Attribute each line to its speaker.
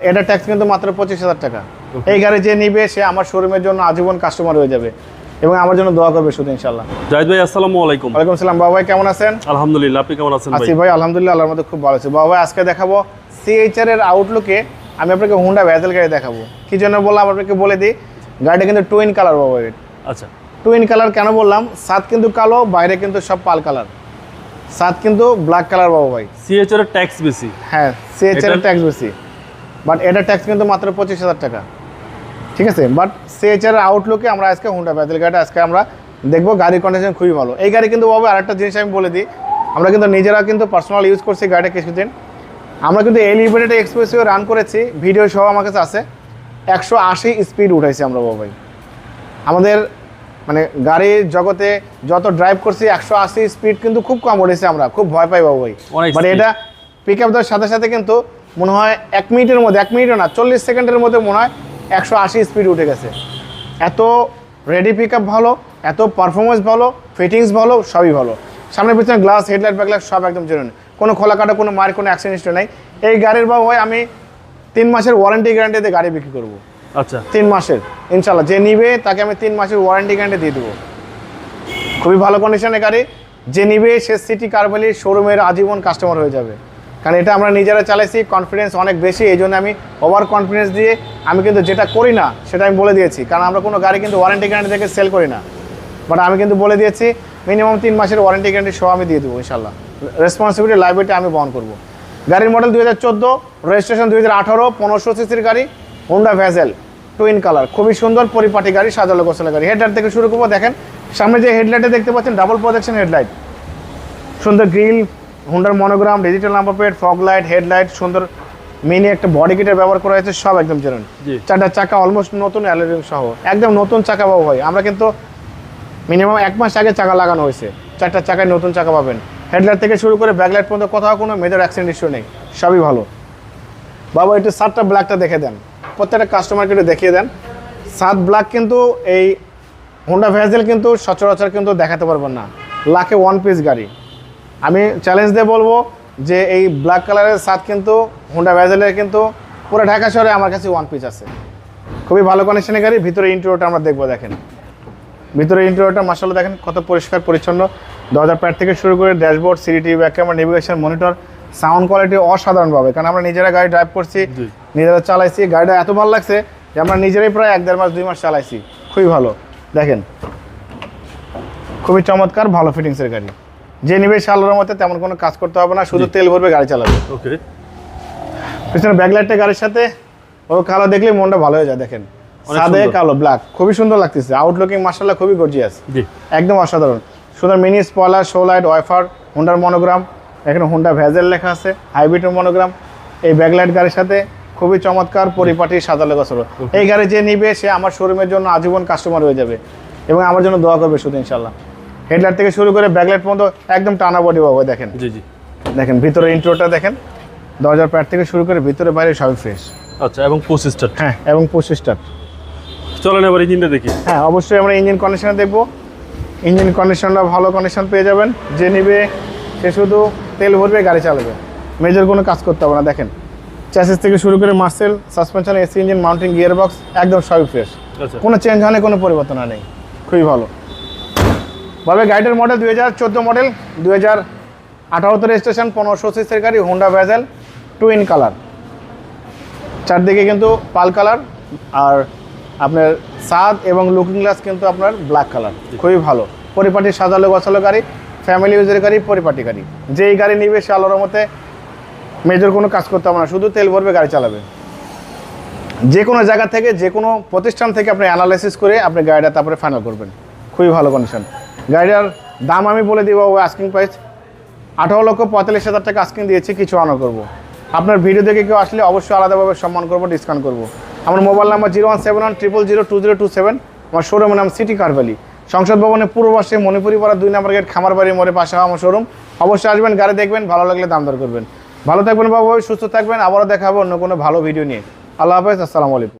Speaker 1: এটা ট্যাক্স কিন্তু মাত্র পঁচিশ হাজার টাকা। এই গাড়ি যে নিবে সে আমার শোরুমের জন্য আজীবন কাস্টমার হয়ে যাবে এবং আমার জন্য দোয়া করবে শুধু ইনশাল্লাহ
Speaker 2: জাহিদ ভাই আসসালামু আলাইকুম।
Speaker 1: ওয়ালাইকুম সালাম বাবা ভাই কেমন আছেন?
Speaker 2: আলহামদুলিল্লাহ আপনি কেমন আছেন ভাই?
Speaker 1: আসি ভাই আলহামদুলিল্লাহ আল্লাহর মধ্যে খুব ভালো আছে। বাবা ভাই আজকে দেখাবো সিএইচআর এর আউটলুকে আমি আপনাকে হুন্ডা ভ্যাজেল গাড়ি দেখাবো। কি জন্য বললাম আপনাকে বলে দিই গাড়িটা কিন্তু টুইন কালার বাবা ভাই।
Speaker 2: আচ্ছা।
Speaker 1: টুইন কালার কেন বললাম? সাত কিন্তু কালো বাইরে কিন্তু সব পাল কালার সাত কিন্তু ব্ল্যাক কালার বাবা ভাই।
Speaker 2: সিএচআর এর ট্যাক্স বেশি।
Speaker 1: হ্যাঁ সিএইচআর এর ট্যাক্স বেশি। বাট এটা ট্যাক্স কিন্তু মাত্র পঁচিশ হাজার টাকা। ঠিক আছে? বাট সিএইচআর এর আউটলুকে আমরা আজকে হুন্ডা ভ্যাজেল গাড়িটা আজকে আমরা দেখব গাড়ির কন্ডিশন খুবই ভালো। এই গাড়ি কিন্তু বাবা আরেকটা জিনিস আমি বলে দিই। আমরা কিন্তু নিজেরা কিন্তু পার্সোনাল ইউজ করছি গাড়িটা কিছুদিন। আমরা কিন্তু এলিভেটেড এক্সপ্রেসিও রান করেছি। ভিডিও সহ আমার কাছে আছে। একশো আশি স্পিড উঠাইছি আমরা বাবা ভাই। আমাদের মানে গাড়ির জগতে যত ড্রাইভ করছি একশো আশি স্পিড কিন্তু খুব কম উঠেছে আমরা। খুব ভয় পাই বাবু ভাই। মানে এটা পিক আপ দেওয়ার সাথে সাথে কিন্তু মনে হয় এক মিনিটের মধ্যে এক মিনিটও না চল্লিশ সেকেন্ডের মধ্যে মনে হয় একশো আশি স্পিড উঠে গেছে। এত রেডি পিক আপ ভালো এত পারফরমেন্স ভালো ফিটিংস ভালো সবই ভালো। সামনে পিছনে গ্লাস হেডলাইট ব্যাকলাইট সব একদম জেনুইন কোনো খোলা কাটা কোনো মার কোনো অ্যাক্সিডেন্ট নেই। এই গাড়ির বাবু হয় আমি তিন মাসের ওয়ারেন্টি গ্যারান্টিতে গাড়ি বিক্রি করব।
Speaker 2: আচ্ছা।
Speaker 1: তিন মাসের ইনশাল্লাহ যে নিবে তাকে আমি তিন মাসের ওয়ারেন্টি গ্যারান্টি দিয়ে দেবো। খুবই ভালো কন্ডিশনের গাড়ি। যে নিবে সে সিটি কারবালির শোরুমের আজীবন কাস্টমার হয়ে যাবে। কারণ এটা আমরা নিজেরা চালাইছি কনফিডেন্স অনেক বেশি এই জন্য আমি ওভার কনফিডেন্স দিয়ে আমি কিন্তু যেটা করি না, সেটা আমি বলে দিয়েছি। কারণ আমরা কোনো গাড়ি কিন্তু ওয়ারেন্টি গ্যারান্টি থেকে সেল করি না। বাট আমি কিন্তু বলে দিয়েছি মিনিমাম তিন মাসের ওয়ারেন্টি গ্যারান্টি সহ আমি দিয়ে দেবো ইনশাল্লাহ রেসপন্সিবিলিটি লাইবিলিটি আমি বহন করব। গাড়ির মডেল দুই হাজার চোদ্দ রেজিস্ট্রেশন দুই হাজার আঠারো পনেরোশো সিসির গাড়ি হোন্ডা ভ্যাজেল টুইন কালার খুবই সুন্দর পরিপাটি গাড়ি সাজালো গোছালো গাড়ি। হেডলাইট থেকে শুরু করব, দেখেন, সামনে যে হেডলাইটে দেখতে পাচ্ছেন ডাবল প্রজেকশন হেডলাইট সুন্দর গ্রিল হুন্ডার monogram digital number plate fog light headlight সুন্দর মিনি একটা বডি কিটের ব্যবহার করা হয়েছে সব একদম জেনুইন। চারটা চাকা অলমোস্ট নতুন অ্যালোরিং সহ। একদম নতুন চাকা পাবো ভাই। আমরা কিন্তু মিনিমাম এক মাস আগে চাকা লাগানো হয়েছে। চারটা চাকায় নতুন চাকা পাবেন। হেডলাইট থেকে শুরু করে ব্যাকলাইট পর্যন্ত কোথাও কোনো মেজর অ্যাক্সিডেন্ট ইস্যু নেই। সবই ভালো। বাবা একটু সাতটা ব্ল্যাকটা দেখে দেন। প্রত্যেকটা কাস্টমারকে একটু দেখিয়ে দেন। সাত ব্ল্যাক কিন্তু এই হোন্ডা ভেজেল কিন্তু সচরাচর কিন্তু দেখাতে পারবেন না। লাখে ওয়ান পিস গাড়ি। আমি চ্যালেঞ্জ দিয়ে বলব যে এই ব্ল্যাক কালারের সাত কিন্তু হোন্ডা ভ্যাজেলের কিন্তু পুরো ঢাকা শহরে আমার কাছে ওয়ান পিস আছে। খুবই ভালো কন্ডিশনের গাড়ি ভিতরে ইন্টেরিয়রটা আমরা দেখব দেখেন। ভিতরে ইন্টেরিয়রটা মাসাল্লাহ দেখেন কত পরিষ্কার পরিচ্ছন্ন। দরজার প্যাড থেকে শুরু করে dashboard CDT back camera navigation monitor sound quality অসাধারণভাবে। কারণ আমরা নিজেরা গাড়ি ড্রাইভ করছি নিজেরা চালাইছি গাড়িটা এত ভালো লাগছে যে আমরা নিজেরাই প্রায় এক দেড় মাস দুই মাস চালাইছি। খুবই ভালো। দেখেন খুবই চমৎকার ভালো ফিটিংসের গাড়ি। যে নিবে সালোর মতে তেমন কোনো কাজ করতে হবে না শুধু তেল ভরবে গাড়ি চালাবে।
Speaker 2: ওকে।
Speaker 1: পিছনে ব্যাকলাইটটা গাড়ির সাথে ও কালো দেখলে মনটা ভালো হয়ে যায় দেখেন। সাদে কালো ব্ল্যাক খুবই সুন্দর লাগতেছে। আউটলুকিং মার্শাল্লাহ খুবই গর্জিয়াস
Speaker 2: জি।
Speaker 1: একদম অসাধারণ। সুন্দর mini spoiler show light wiper হুন্ডার মনোগ্রাম এখানে হুন্ডা ভ্যাজেল লেখা আছে হাইব্রিডের মনোগ্রাম এই ব্যাকলাইট গাড়ির সাথে খুবই চমৎকার পরিপাটি সাজালে গছর এই গাড়ি যে নিবে সে আমার শোরুমের জন্য আজীবন কাস্টমার হয়ে যাবে এবং আমার জন্য দোয়া করবে শুধু ইনশাল্লাহ হেডলাইট থেকে শুরু করে ব্যাকলাইট পর্যন্ত একদম টানা বডি পাবো দেখেন।
Speaker 2: জি জি।
Speaker 1: দেখেন ভিতরে ইন্ট্রোটা দেখেন। দরজার প্যাড থেকে শুরু করে ভিতরে বাইরে সবই ফ্রেশ
Speaker 2: আচ্ছা এবং পঁচিশটা
Speaker 1: হ্যাঁ এবং পঁচিশটা
Speaker 2: চলেন এবার ইঞ্জিনটা দেখি।
Speaker 1: হ্যাঁ অবশ্যই আমরা ইঞ্জিন কন্ডিশনে দেখব। ইঞ্জিন কন্ডিশনটা ভালো কন্ডিশন পেয়ে যাবেন। যে নিবে সে শুধু তেল ভরবে গাড়ি চালাবে। মেজর কোনো কাজ করতে হবে না দেখেন। চ্যাসিস থেকে শুরু করে Marcel suspension AC engine mounting gear box একদম সবই ফ্রেশ
Speaker 2: আচ্ছা।
Speaker 1: কোনো চেঞ্জ হয়নি কোনো পরিবর্তন নেই। খুবই ভালো। ভাবে গাড়িটার মডেল দুই হাজার চোদ্দ মডেল দুই হাজার আঠারোতে রেজিস্ট্রেশন পনেরোশো সিসের গাড়ি হোন্ডা ভ্যাজেল টুইন কালার চারদিকে কিন্তু পাল কালার আর আপনার সাদ এবং লুকিং গ্লাস কিন্তু আপনার ব্ল্যাক কালার খুবই ভালো। পরিপাটি সাজালো গছালো গাড়ি ফ্যামিলি ইউজের গাড়ি, পরিপাটি গাড়ি। যেই গাড়ি নিবে সে আলোর মতে মেজর কোনো কাজ করতে হবে না, শুধু তেল ভরবে, গাড়ি চালাবে। যে কোনো জায়গা থেকে, যে কোনো প্রতিষ্ঠান থেকে আপনি অ্যানালাইসিস করে আপনি গাড়িটা তারপরে ফাইনাল করবেন। খুবই ভালো কন্ডিশন গাড়িটার দাম আমি বলে দিব ও আস্কিং প্রাইস আঠারো লক্ষ পঁয়তাল্লিশ হাজার টাকা আস্কিং দিয়েছি, কিছু অনার করব। আপনার ভিডিও দেখে কেউ আসলে অবশ্যই আলাদাভাবে সম্মান করব ডিসকাউন্ট করব। আমার mobile number zero one seven one triple zero two zero two seven আমার শোরুমের নাম সিটি কারভ্যালি সংসদ ভবনের পূর্ব পাশে মণিপুরি পাড়া দুই নম্বর গেট খামার খামারবাড়ি মোড়ে পাশে আমার শোরুম অবশ্যই আসবেন, গাড়ি দেখবেন, ভালো লাগলে দাম দর করবেন। ভালো থাকবেন বাবু সুস্থ থাকবেন, আবারও দেখাবো অন্য কোনো ভালো ভিডিও নিয়ে। আল্লাহ হাফেজ, আসসালামু আলাইকুম।